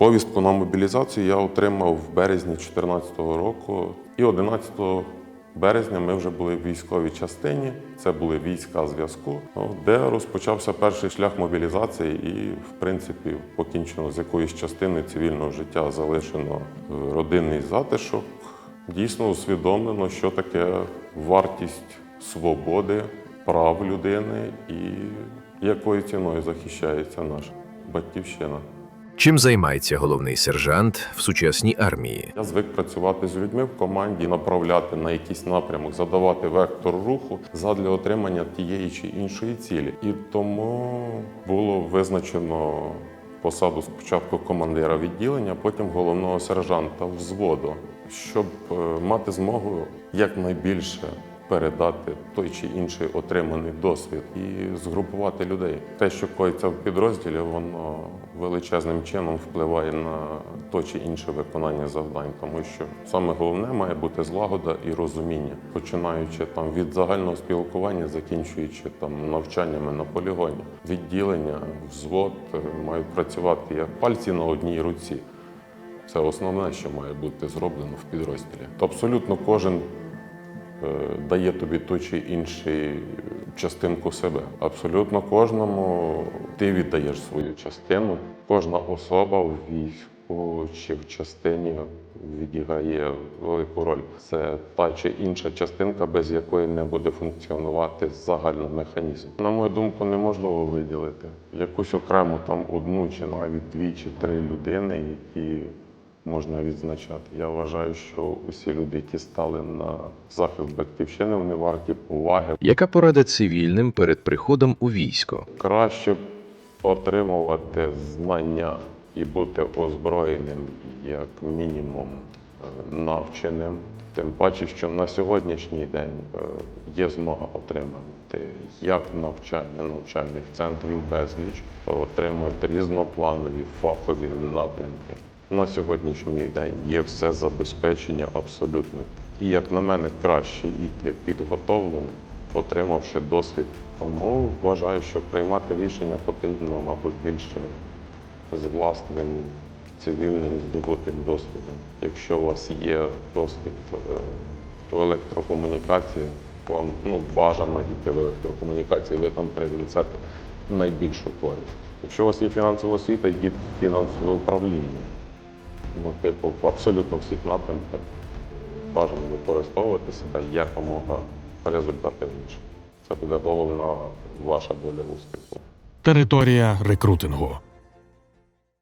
Повістку на мобілізацію я отримав в березні 2014 року, і 11 березня ми вже були в військовій частині. Це були війська зв'язку, ну, де розпочався перший шлях мобілізації, і, в принципі, покінчено з якоюсь частиною цивільного життя залишено е, родинний затишок. Дійсно усвідомлено, що таке вартість свободи, прав людини і якою ціною захищається наша батьківщина. Чим займається головний сержант в сучасній армії? Я звик працювати з людьми в команді, направляти на якийсь напрямок, задавати вектор руху задля отримання тієї чи іншої цілі. І тому було визначено посаду спочатку командира відділення, потім головного сержанта взводу, щоб е, мати змогу якнайбільше передати той чи інший отриманий досвід і згрупувати людей. Те, що коїться в підрозділі, воно величезним чином впливає на то чи інше виконання завдань, тому що саме головне має бути злагода і розуміння, починаючи там від загального спілкування, закінчуючи там навчаннями на полігоні. Відділення, взвод е, мають працювати як пальці на одній руці. Це основне, що має бути зроблено в підрозділі. То абсолютно кожен дає тобі ту чи іншу частинку себе. Абсолютно кожному ти віддаєш свою частину. Кожна особа в війську чи в частині відіграє велику роль. Це та чи інша частинка, без якої не буде функціонувати загальний механізм. На мою думку, неможливо виділити якусь окрему там одну чи навіть дві чи три людини, які можна відзначати. Я вважаю, що усі люди, які стали на захист батьківщини, вони варті поваги. Яка порада цивільним перед приходом у військо? Краще отримувати знання і бути озброєним, як мінімум, е, навченим. Тим паче, що на сьогоднішній день е, є змога отримати як навчання навчальних центрів безліч, отримати різнопланові фахові напрямки. На сьогоднішній день є все забезпечення абсолютно. І як на мене, краще йти підготовленим, отримавши досвід. Тому вважаю, що приймати рішення потрібно, мабуть, більше з власним цивільним здобутим досвідом. Якщо у вас є досвід е, в електрокомунікації, вам ну, бажано йти в електрокомунікації, ви там принесете найбільшу користь. Якщо у вас є фінансова освіта, йдіть в фінансове управління. Ну, типу, в абсолютно всіх напрямках бажано використовувати себе якомога результативніше. Це буде головна ваша доля успіху. Територія рекрутингу.